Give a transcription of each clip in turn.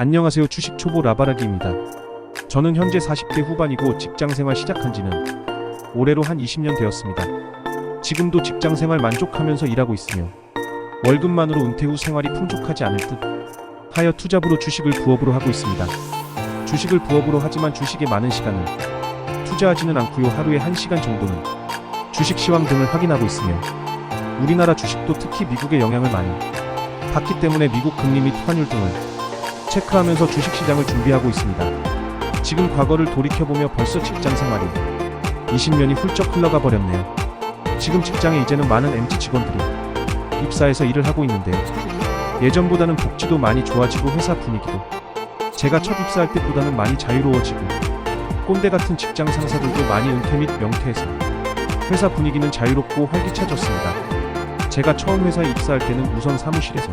안녕하세요. 주식 초보 라바라기입니다. 저는 현재 40대 후반이고 직장 생활 시작한 지는 올해로 한 20년 되었습니다. 지금도 직장 생활 만족하면서 일하고 있으며 월급만으로 은퇴 후 생활이 풍족하지 않을 듯 하여 투잡으로 주식을 부업으로 하고 있습니다. 주식을 부업으로 하지만 주식에 많은 시간을 투자하지는 않고요. 하루에 1시간 정도는 주식 시황 등을 확인하고 있으며 우리나라 주식도 특히 미국의 영향을 많이 받기 때문에 미국 금리 및 환율 등을 체크하면서 주식시장을 준비하고 있습니다. 지금 과거를 돌이켜보며 벌써 직장 생활이 20년이 훌쩍 흘러가 버렸네요. 지금 직장에 이제는 많은 MT 직원들이 입사해서 일을 하고 있는데요. 예전보다는 복지도 많이 좋아지고 회사 분위기도 제가 첫 입사할 때보다는 많이 자유로워지고 꼰대 같은 직장 상사들도 많이 은퇴 및 명퇴해서 회사 분위기는 자유롭고 활기차졌습니다. 제가 처음 회사에 입사할 때는 우선 사무실에서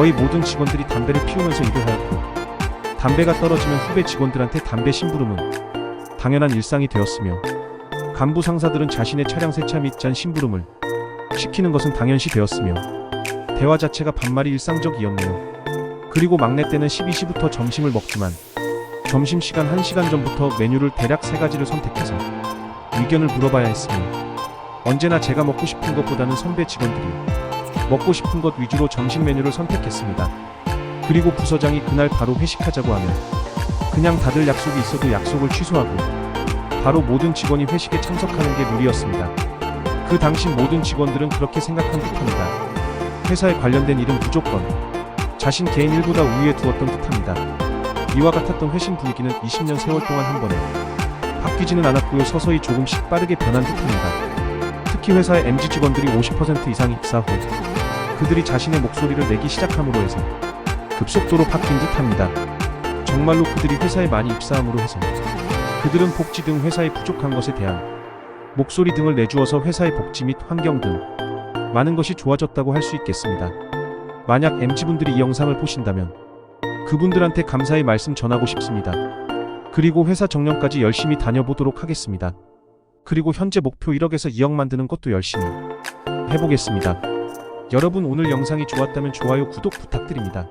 거의 모든 직원들이 담배를 피우면서 일을 하였고 담배가 떨어지면 후배 직원들한테 담배 심부름은 당연한 일상이 되었으며 간부 상사들은 자신의 차량 세차 및 잔 심부름을 시키는 것은 당연시 되었으며 대화 자체가 반말이 일상적이었네요. 그리고 막내 때는 12시부터 점심을 먹지만 점심시간 1시간 전부터 메뉴를 대략 3가지를 선택해서 의견을 물어봐야 했으며 언제나 제가 먹고 싶은 것보다는 선배 직원들이 먹고 싶은 것 위주로 점심 메뉴를 선택했습니다. 그리고 부서장이 그날 바로 회식하자고 하면 그냥 다들 약속이 있어도 약속을 취소하고 바로 모든 직원이 회식에 참석하는 게 룰이었습니다. 그 당시 모든 직원들은 그렇게 생각한 듯합니다. 회사에 관련된 일은 무조건 자신 개인 일보다 우위에 두었던 듯합니다. 이와 같았던 회신 분위기는 20년 세월 동안 한 번에 바뀌지는 않았고요. 서서히 조금씩 빠르게 변한 듯합니다. 특히 회사의 MZ 직원들이 50% 이상 입사 후 그들이 자신의 목소리를 내기 시작함으로 해서 급속도로 바뀐 듯합니다. 정말로 그들이 회사에 많이 입사함으로 해서 그들은 복지 등 회사의 부족한 것에 대한 목소리 등을 내주어서 회사의 복지 및 환경 등 많은 것이 좋아졌다고 할 수 있겠습니다. 만약 MZ분들이 이 영상을 보신다면 그분들한테 감사의 말씀 전하고 싶습니다. 그리고 회사 정년까지 열심히 다녀보도록 하겠습니다. 그리고 현재 목표 1억에서 2억 만드는 것도 열심히 해보겠습니다. 여러분 오늘 영상이 좋았다면 좋아요 구독 부탁드립니다.